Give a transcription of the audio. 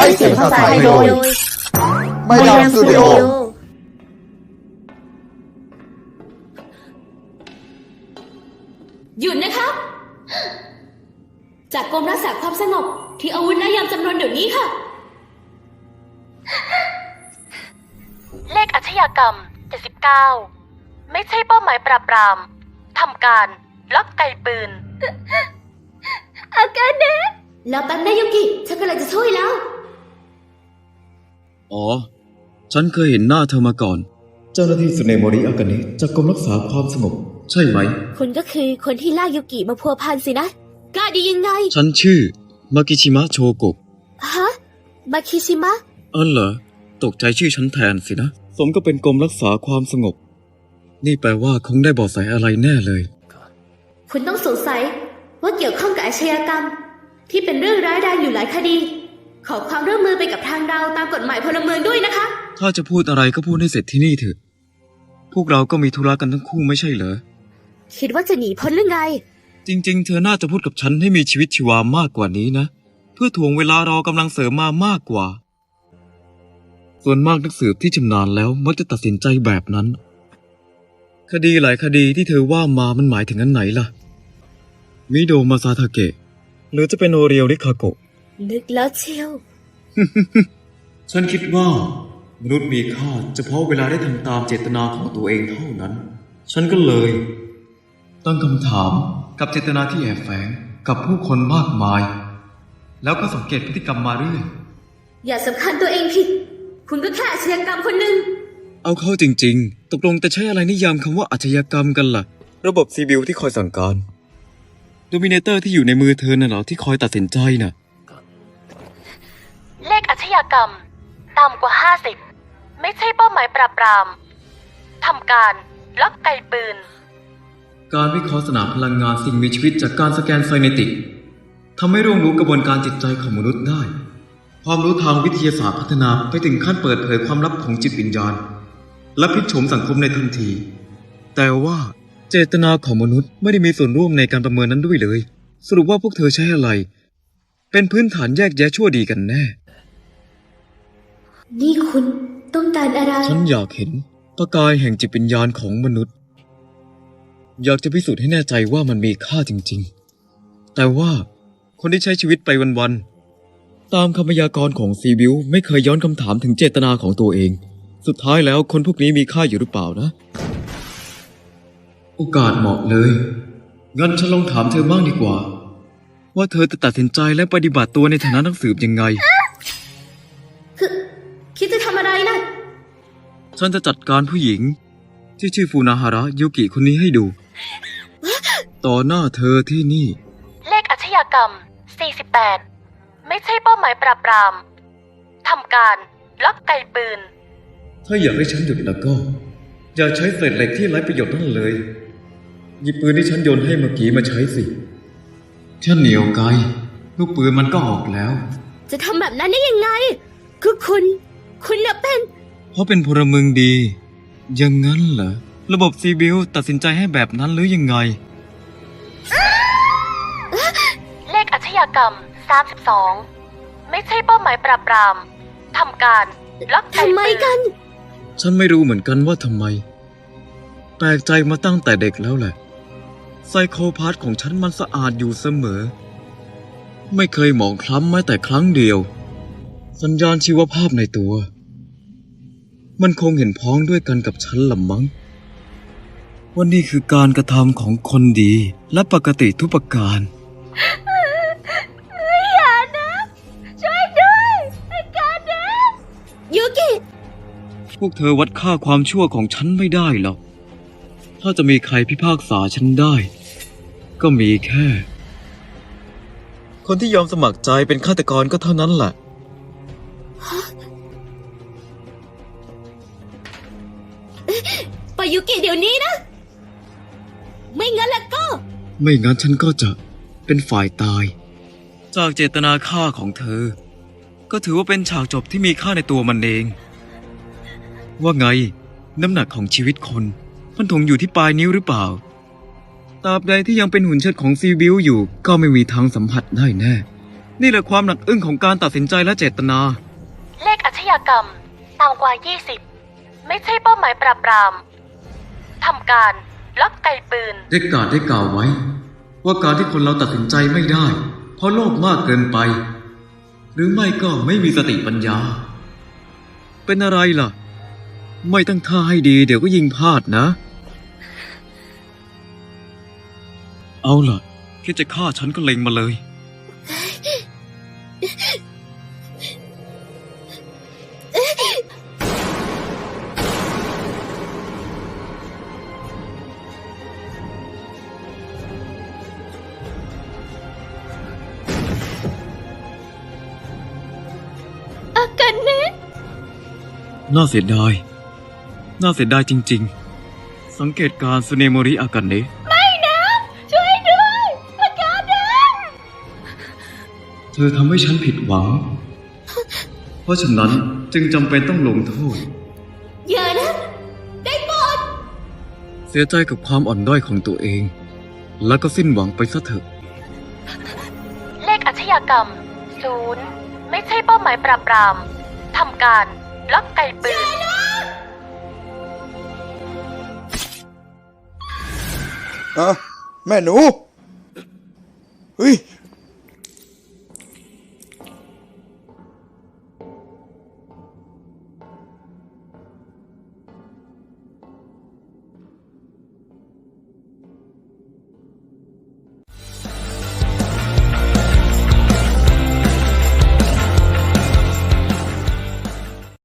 ให้เสียงภาษาไทยโดยไม่ดามสตูดิโอหยุดนะครับ จากกรมรักษาความสงบที่อาวุธและยามจำนวนเดี๋ยวนี้ค่ะ เลขอาชญากรรม 79 ไม่ใช่เป้าหมายปราบปรามทำการล็อกไกปืน อาการเนะแล้วแป๊บนะยุกิฉันกำลังจะช่วยแล้ว อ๋อ ฉันเคยเห็นหน้าเธอมาก่อน เจ้าหน้าที่สุเนโมริอากานิจากกรมรักษาความสงบ ใช่ไหม คุณก็คือคนที่ลากยุกิมาพัวพันสินะ กล้าดียังไง ฉันชื่อมากิชิมะโชโกะฮะมาคิชิมะอ๋อเหรอ ตกใจชื่อฉันแทนสินะ สมก็เป็นกรมรักษาความสงบ นี่แปลว่าคงได้เบาะแสอะไรแน่เลย คุณต้องสงสัยว่าเกี่ยวข้องกับอาชญากรรม ที่เป็นเรื่องร้ายแรงอยู่หลายคดี ขอความร่วมมือไปกับทางเราตามกฎหมายพลเมืองด้วยนะคะ ถ้าจะพูดอะไรก็พูดให้เสร็จที่นี่เถอะ พวกเราก็มีธุระกันทั้งคู่ไม่ใช่เหรอ คิดว่าจะหนีพ้นหรือไง จริง ๆ เธอน่าจะพูดกับฉันให้มีชีวิตชีวามากกว่านี้นะ เพื่อถ่วงเวลารอกำลังเสริมมามากกว่า ส่วนมากนักสืบที่ชำนาญแล้วมักจะตัดสินใจแบบนั้น คดีหลายคดีที่เธอว่ามามันหมายถึงอันไหนล่ะ มิโดมาซาทาเกะ หรือจะเป็นโอเรียวริคาโกะ นึกแล้วเชียว ฉันคิดว่ามนุษย์มีค่าเฉพาะเวลาได้ทำตามเจตนาของตัวเองเท่านั้น ฉันก็เลย ตั้งคำถามกับเจตนาที่แอบแฝงกับผู้คนมากมาย แล้วก็สังเกตพฤติกรรมมาเรื่อยอย่าสำคัญตัวเองผิด คุณก็แค่อาชญากรรมคนหนึ่ง เอาเข้าจริง ๆ ตกลงแต่ใช้อะไรนิยามคำว่าอาชญากรรมกันล่ะ ระบบซีบิลที่คอยสั่งการ โดมิเนเตอร์ที่อยู่ในมือเธอน่ะเหรอที่คอยตัดสินใจน่ะ เลขอาชญากรรม ต่ำกว่า 50 ไม่ใช่เป้าหมายปราบปรามทำการล็อกไกปืน การวิเคราะห์สนามพลังงานสิ่งมีชีวิตจากการสแกนไซเนติกทำให้ร่วงรู้กระบวนการจิตใจของมนุษย์ได้ ความรู้ทางวิทยาศาสตร์พัฒนาไปถึงขั้นเปิดเผยความลับของจิตวิญญาณ และพลิกโฉมสังคมในทันที แต่ว่าเจตนาของมนุษย์ไม่ได้มีส่วนร่วมในการประเมินนั้นด้วยเลย สรุปว่าพวกเธอใช้อะไร เป็นพื้นฐานแยกแยะชั่วดีกันแน่ นี่คุณต้องการอะไร ฉันอยากเห็นประกายแห่งจิตวิญญาณของมนุษย์ อยากจะพิสูจน์ให้แน่ใจว่ามันมีค่าจริง ๆ แต่ว่าคนที่ใช้ชีวิตไปวันๆ ตามคำพยากรณ์ของซีบิวไม่เคยย้อนคำถามถึงเจตนาของตัวเอง สุดท้ายแล้วคนพวกนี้มีค่าอยู่หรือเปล่านะ โอกาสเหมาะเลย งั้นฉันลองถามเธอบ้างดีกว่า ว่าเธอจะตัดสินใจและปฏิบัติตัวในฐานะนักสืบยังไงคือ คิดจะทำอะไรนะฉันจะจัดการผู้หญิง ที่ชื่อฟูนาฮาระยุกิคนนี้ให้ดู ต่อหน้าเธอที่นี่ เลขอาชญากรรม 48 ไม่ใช่เป้าหมายปราบปราม ทำการล็อกไกปืน ถ้าอยากให้ฉันหยุดแล้วก็ อย่าใช้เศษเหล็กที่ไร้ประโยชน์นั่นเลย หยิบปืนที่ฉันโยนให้เมื่อกี้มาใช้สิฉันเหนียวไกลลูกปืนมันก็ออกแล้ว จะทำแบบนั้นได้ยังไง คือคุณ คุณน่ะเป็น เพราะเป็นพลเมืองดีอย่างนั้นเหรอ ระบบซีบิลตัดสินใจให้แบบนั้นหรือยังไง เลขอาชญากรรม 32 ไม่ใช่เป้าหมายปราบปรามทำการล็อกไกทำไมปืนกัน ฉันไม่รู้เหมือนกันว่าทำไม แปลกใจมาตั้งแต่เด็กแล้วแหละ ไซโคพาธของฉันมันสะอาดอยู่เสมอ ไม่เคยหมองคล้ำแม้แต่ครั้งเดียว สัญญาณชีวภาพในตัว มันคงเห็นพ้องด้วยกันกับฉันละมั้งว่านี่คือการกระทำของคนดีและปกติทุกประการยูกิ พวกเธอวัดค่าความชั่วของฉันไม่ได้หรอก ถ้าจะมีใครพิพากษาฉันได้ ก็มีแค่ คนที่ยอมสมัครใจเป็นฆาตกรก็เท่านั้นแหละ ดี๋ยวนี้นะ ไม่งั้นแล้วก็ ไม่งั้นฉันก็จะเป็นฝ่ายตาย จากเจตนาฆ่าของเธอ ก็ถือว่าเป็นฉากจบที่มีค่าในตัวมันเอง ว่าไง น้ำหนักของชีวิตคน มันถงอยู่ที่ปลายนิ้วหรือเปล่าตราบใดที่ยังเป็นหุ่นเชิดของซีบิวอยู่ ก็ไม่มีทางสัมผัสได้แน่ นี่แหละความหนักอึ้งของการตัดสินใจและเจตนา เลขอาชญากรรมต่ำกว่า 20 ไม่ใช่เป้าหมายปราบปราม ทำการลักไกปืน ได้กล่าวได้กล่าวไว้ ว่าการที่คนเราตัดสินใจไม่ได้ เพราะโลภมากเกินไป หรือไม่ก็ไม่มีสติปัญญา เป็นอะไรล่ะ ไม่ตั้งท่าให้ดี เดี๋ยวก็ยิงพลาดนะ เอาล่ะคิดจะฆ่าฉันก็เล็งมาเลย อากันเนะน่าเสียดาย น่าเสียดายจริง ๆ สังเกตการณ์สุเนโมริอากันเนะไม่นะ ช่วยด้วยอาการเนะเธอทำให้ฉันผิดหวัง เพราะฉะนั้นจึงจำเป็นต้องลงโทษ อย่านะ ได้โปรดเสียใจกับความอ่อนด้อยของตัวเอง แล้วก็สิ้นหวังไปซะเถอะ เลขอาชญากรรมศูนย์ ไม่ใช่เป้าหมายปราบปรามทำการล็อกไกปืน อะแม่หนู เฮ้ย